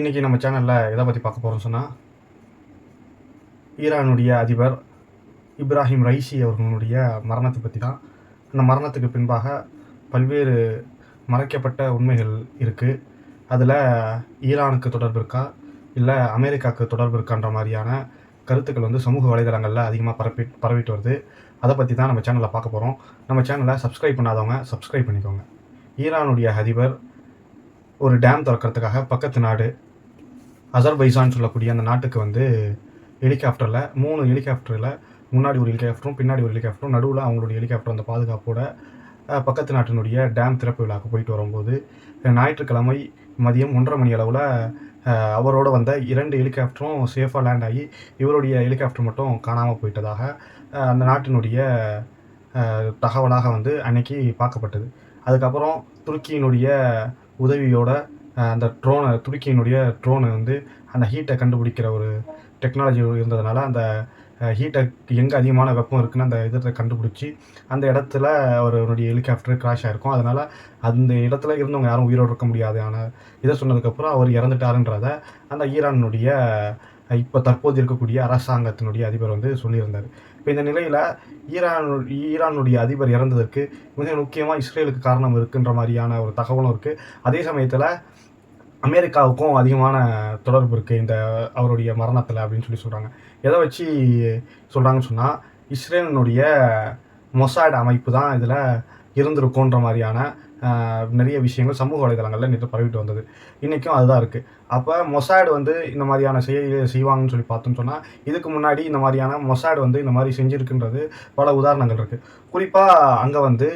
இன்றைக்கி நம்ம சேனலில் எதை பற்றி பார்க்க போகிறோம்னு சொன்னால் ஈரானுடைய அதிபர் இப்ராஹிம் ரைசி அவர்களுடைய மரணத்தை பற்றி தான் அந்த மரணத்துக்கு பின்பாக பல்வேறு மறைக்கப்பட்ட உண்மைகள் இருக்குது அதில் ஈரானுக்கு தொடர்பு இருக்கா? இல்லை அமெரிக்காவுக்கு தொடர்பு இருக்கான்ற மாதிரியான கருத்துக்கள் வந்து சமூக வலைதளங்களில் அதிகமாக பரப்பி பரவிட்டு வருது. அதை பற்றி தான் நம்ம சேனலில் பார்க்க போகிறோம் நம்ம சேனலை சப்ஸ்கிரைப் பண்ணாதவங்க சப்ஸ்கிரைப் பண்ணிக்கோங்க. ஈரானுடைய அதிபர் ஒரு டேம் திறக்கிறதுக்காக பக்கத்து நாடு அசர்பைசான் சொல்லக்கூடிய அந்த நாட்டுக்கு வந்து ஹெலிகாப்டரில் மூணு ஹெலிகாப்டரில் முன்னாடி ஒரு ஹெலிகாப்டரும் பின்னாடி ஒரு ஹெலிகாப்டரும் நடுவில் அவங்களுடைய ஹெலிகாப்டர் அந்த பாதுகாப்போட பக்கத்து நாட்டினுடைய டேம் திறப்பு விழாவுக்கு போயிட்டு வரும்போது ஞாயிற்றுக்கிழமை மதியம் ஒன்றரை மணி அளவில் அவரோட வந்த இரண்டு ஹெலிகாப்டரும் சேஃபாக லேண்ட் ஆகி இவருடைய ஹெலிகாப்டர் மட்டும் காணாமல் போயிட்டதாக அந்த நாட்டினுடைய தகவலாக வந்து அன்னைக்கு பார்க்கப்பட்டது. அதுக்கப்புறம் துருக்கியினுடைய உதவியோட அந்த ட்ரோனை துருக்கியினுடைய ட்ரோனை வந்து அந்த ஹீட்டை கண்டுபிடிக்கிற ஒரு டெக்னாலஜி இருந்ததுனால அந்த ஹீட்டை எங்கே அதிகமான வெப்பம் இருக்குன்னு அந்த இதை கண்டுபிடிச்சி அந்த இடத்துல அவருடைய ஹெலிகாப்டர் கிராஷ் ஆகிருக்கும் அதனால் அந்த இடத்துல இருந்தவங்க யாரும் உயிரோடு இருக்க முடியாது. ஆனால் இதை சொன்னதுக்கப்புறம் அவர் இறந்துட்டாருன்றத அந்த ஈரானுடைய இப்போ தற்போது இருக்கக்கூடிய அரசாங்கத்தினுடைய அதிபர் வந்து சொல்லியிருந்தார். இப்போ இந்த நிலையில் ஈரான் ஈரானுடைய அதிபர் இறந்ததற்கு மிக முக்கியமாக இஸ்ரேலுக்கு காரணம் இருக்குன்ற மாதிரியான ஒரு தகவலும் இருக்குது அதே சமயத்தில் அமெரிக்காவுக்கும் அதிகமான தொடர்பு இருக்குது இந்த அவருடைய மரணத்தில் அப்படின்னு சொல்லி சொல்கிறாங்க எதை வச்சு சொல்கிறாங்கன்னு சொன்னால் இஸ்ரேலினுடைய மொசாட் அமைப்பு தான் இதில் இருந்திருக்குன்ற மாதிரியான நிறைய விஷயங்கள் சமூக வலைதளங்களில் நேற்று பரவிட்டு வந்தது. இன்றைக்கும் அதுதான் இருக்குது அப்போ மொசாட் வந்து இந்த மாதிரியான செய்ய செய்வாங்கன்னு சொல்லி பார்த்தோம்னு சொன்னால் இதுக்கு முன்னாடி இந்த மாதிரியான மொசாட் வந்து இந்த மாதிரி செஞ்சுருக்குன்றது பல உதாரணங்கள் இருக்குது குறிப்பாக அங்கே வந்து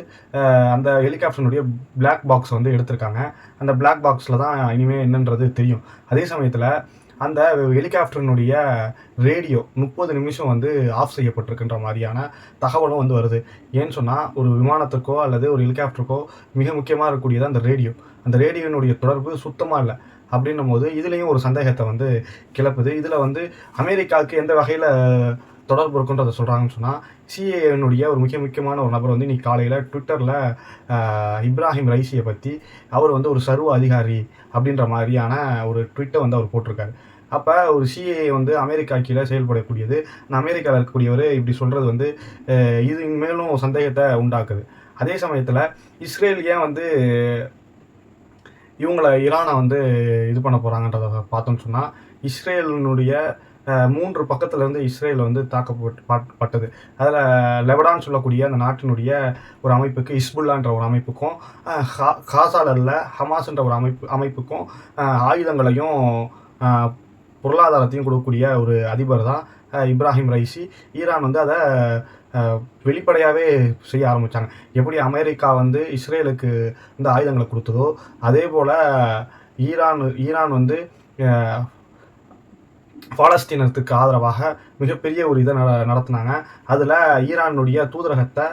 அந்த ஹெலிகாப்டருடைய பிளாக் பாக்ஸ் வந்து எடுத்திருக்காங்க. அந்த பிளாக் பாக்ஸில் தான் இனிமேல் என்னன்றது தெரியும். அதே சமயத்தில் அந்த ஹெலிகாப்டரினுடைய ரேடியோ முப்பது நிமிஷம் வந்து ஆஃப் செய்யப்பட்டிருக்கின்ற மாதிரியான தகவலும் வந்து வருது. ஏன்னு சொன்னால் ஒரு விமானத்துக்கோ அல்லது ஒரு ஹெலிகாப்டருக்கோ மிக முக்கியமாக இருக்கக்கூடியது அந்த ரேடியோ. அந்த ரேடியோனுடைய தொடர்பு சுத்தமாக இல்லை. அப்படின்னும் போது இதுலேயும் ஒரு சந்தேகத்தை வந்து கிளப்புது. இதில் வந்து அமெரிக்காவுக்கு எந்த வகையில் தொடர்பு இருக்குன்றதை சொல்கிறாங்கன்னு சொன்னால் சிஏனுடைய ஒரு மிக முக்கியமான ஒரு நபர் வந்து இன்னைக்கு காலையில் ட்விட்டரில் இப்ராஹிம் ரைசியை பற்றி அவர் வந்து ஒரு சர்வ அதிகாரி அப்படின்ற மாதிரியான ஒரு ட்விட்டை வந்து அவர் போட்டிருக்காரு. அப்போ ஒரு சிஏ வந்து அமெரிக்கா கீழே செயல்படக்கூடியது. அமெரிக்காவில் இருக்கக்கூடியவர் இப்படி சொல்கிறது வந்து இது மேலும் சந்தேகத்தை உண்டாக்குது. அதே சமயத்தில் இஸ்ரேல் ஏன் வந்து இவங்களை ஈரானை வந்து இது பண்ண போகிறாங்கன்றத பார்த்தோம்னு சொன்னால் இஸ்ரேலினுடைய மூன்று பக்கத்துல இருந்து இஸ்ரேல் வந்து தாக்கப்பட்டு பட்- பட்டது. அதில் லெபடான் சொல்லக்கூடிய அந்த நாட்டினுடைய ஒரு அமைப்புக்கு இஸ்புல்லான்ற ஒரு அமைப்புக்கும் அஹ், ஹமாஸ்ன்ற ஒரு அமைப்பு அமைப்புக்கும் ஆயுதங்களையும் பொருளாதாரத்தையும் கொடுக்கக்கூடிய ஒரு அதிபர் தான் இப்ராஹிம் ரைசி. ஈரான் வந்து அதை வெளிப்படையாகவே செய்ய ஆரம்பித்தாங்க எப்படி அமெரிக்கா வந்து இஸ்ரேலுக்கு இந்த ஆயுதங்களை கொடுத்ததோ அதே போல் ஈரான் ஈரான் வந்து பாலஸ்தீனத்துக்கு ஆதரவாக மிகப்பெரிய ஒரு இதை நட நடத்தினாங்க. அதில் ஈரானுடைய தூதரகத்தை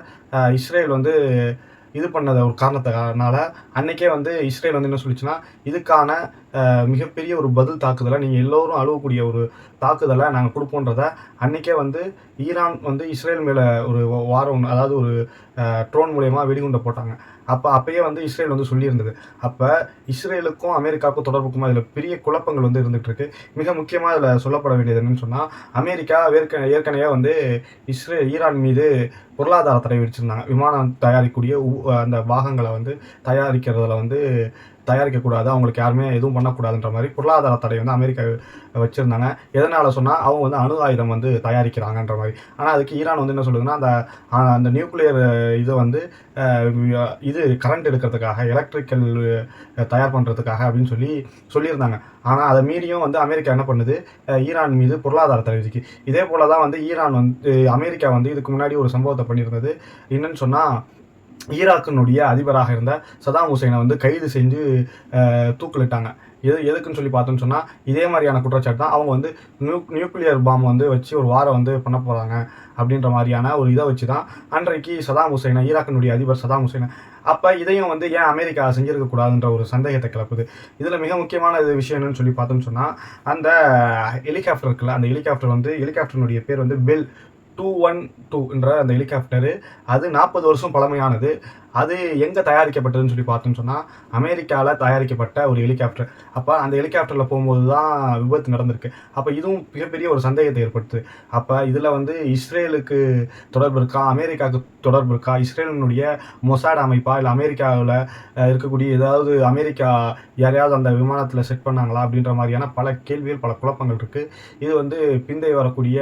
இஸ்ரேல் வந்து இது பண்ணத ஒரு காரணத்தினால அன்னைக்கே வந்து இஸ்ரேல் வந்து என்ன சொல்லிச்சுன்னா இதுக்கான மிகப்பெரிய ஒரு பதில் தாக்குதலை நீங்கள் எல்லோரும் அழுவக்கூடிய ஒரு தாக்குதலை நாங்கள் கொடுப்போன்றத அன்னைக்கே வந்து ஈரான் வந்து இஸ்ரேல் மேலே ஒரு வாரம் வாரம் அதாவது ஒரு ட்ரோன் மூலயமா வெடிகுண்டை போட்டாங்க. அப்போ அப்பயே வந்து இஸ்ரேல் வந்து சொல்லியிருந்தது. அப்போ இஸ்ரேலுக்கும் அமெரிக்காவுக்கும் தொடர்புக்கும் அதில் பெரிய குழப்பங்கள் வந்து இருந்துகிட்ருக்கு மிக முக்கியமாக அதில் சொல்லப்பட வேண்டியது என்னன்னு சொன்னால் அமெரிக்கா ஏற்க ஏற்கனவே வந்து இஸ்ரே ஈரான் மீது பொருளாதார தடை விதிச்சிருந்தாங்க. விமானம் தயாரிக்கக்கூடிய உ- அந்த பாகங்களை வந்து தயாரிக்கிறதுல வந்து தயாரிக்கக்கூடாது அவங்களுக்கு யாருமே எதுவும் பண்ணக்கூடாதுன்ற மாதிரி பொருளாதார தடை வந்து அமெரிக்கா வச்சுருந்தாங்க. எதனால் சொன்னால் அவங்க வந்து அணு ஆயுதம் வந்து தயாரிக்கிறாங்கன்ற மாதிரி. ஆனால் அதுக்கு ஈரான் வந்து என்ன சொல்லுதுன்னா அந்த அந்த நியூக்ளியர் இதை வந்து இது கரண்ட் எடுக்கிறதுக்காக எலக்ட்ரிக்கல் தயார் பண்ணுறதுக்காக அப்படின்னு சொல்லி சொல்லியிருந்தாங்க. ஆனால் அதை மீறியும் வந்து அமெரிக்கா என்ன பண்ணுது? ஈரான் மீது பொருளாதார தடை விதிக்கு. இதே போல தான் வந்து ஈரான் வந்து அமெரிக்கா வந்து இதுக்கு முன்னாடி ஒரு சம்பவத்தை பண்ணியிருந்தது. என்னன்னு சொன்னால் ஈராக்கினுடைய அதிபராக இருந்த சதாம் ஹுசைனை வந்து கைது செஞ்சு தூக்கிலிட்டாங்க. எது எதுக்குன்னு சொல்லி பார்த்தோன்னு சொன்னால் இதே மாதிரியான குற்றச்சாட்டு தான் அவங்க வந்து நியூ நியூக்ளியர் பாம் வந்து வச்சு ஒரு வாரம் வந்து பண்ண போகிறாங்க அப்படின்ற மாதிரியான ஒரு இதை வச்சு தான் அன்றைக்கு சதாம் ஹுசைனை ஈராக்கினுடைய அதிபர் சதாம் ஹுசைனை அப்போ இதையும் வந்து ஏன் அமெரிக்கா செஞ்சிருக்க கூடாதுன்ற ஒரு சந்தேகத்தை கிளப்புது. இதில் மிக முக்கியமான இது விஷயம் என்னன்னு சொல்லி பார்த்தோம்னு சொன்னால் அந்த ஹெலிகாப்டர் இருக்குல்ல அந்த ஹெலிகாப்டர் வந்து ஹெலிகாப்டருடைய பேர் வந்து பெல் டூ ஒன் டூ என்ற அந்த ஹெலிகாப்டரு அது நாற்பது வருஷம் பழமையானது. அது எங்கே தயாரிக்கப்பட்டதுன்னு சொல்லி பார்த்தோம்னு சொன்னால் அமெரிக்காவில் தயாரிக்கப்பட்ட ஒரு ஹெலிகாப்டர் அப்போ அந்த ஹெலிகாப்டரில் போகும்போது தான் விபத்து நடந்திருக்கு. அப்போ இதுவும் மிகப்பெரிய ஒரு சந்தேகத்தை ஏற்படுத்து அப்போ இதில் வந்து இஸ்ரேலுக்கு தொடர்பு இருக்கா? அமெரிக்காவுக்கு தொடர்பு இருக்கா? இஸ்ரேலினுடைய மொசாட் அமைப்பா? இல்லை அமெரிக்காவில் இருக்கக்கூடிய ஏதாவது அமெரிக்கா யாரையாவது அந்த விமானத்தில் செட் பண்ணாங்களா? அப்படின்ற மாதிரியான பல கேள்விகள் பல குழப்பங்கள் இருக்குது இது வந்து பிந்தைய வரக்கூடிய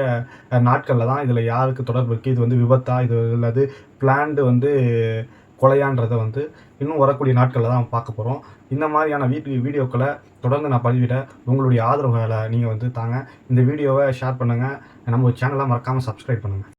நாட்களில் தான் இதில் யாருக்கு தொடர்பு இருக்குது இது வந்து விபத்தா? இது அல்லது பிளான்டு வந்து கொலையான்றதை வந்து இன்னும் வரக்கூடிய நாட்களில் தான் பார்க்க போகிறோம் இந்த மாதிரியான வீட்டு வீடியோக்களை தொடர்ந்து நான் பதிவிட உங்களுடைய ஆதரவுகளை நீங்கள் வந்து தாங்க. இந்த வீடியோவை ஷேர் பண்ணுங்கள் நம்ம சேனலை மறக்காமல் சப்ஸ்கிரைப் பண்ணுங்கள்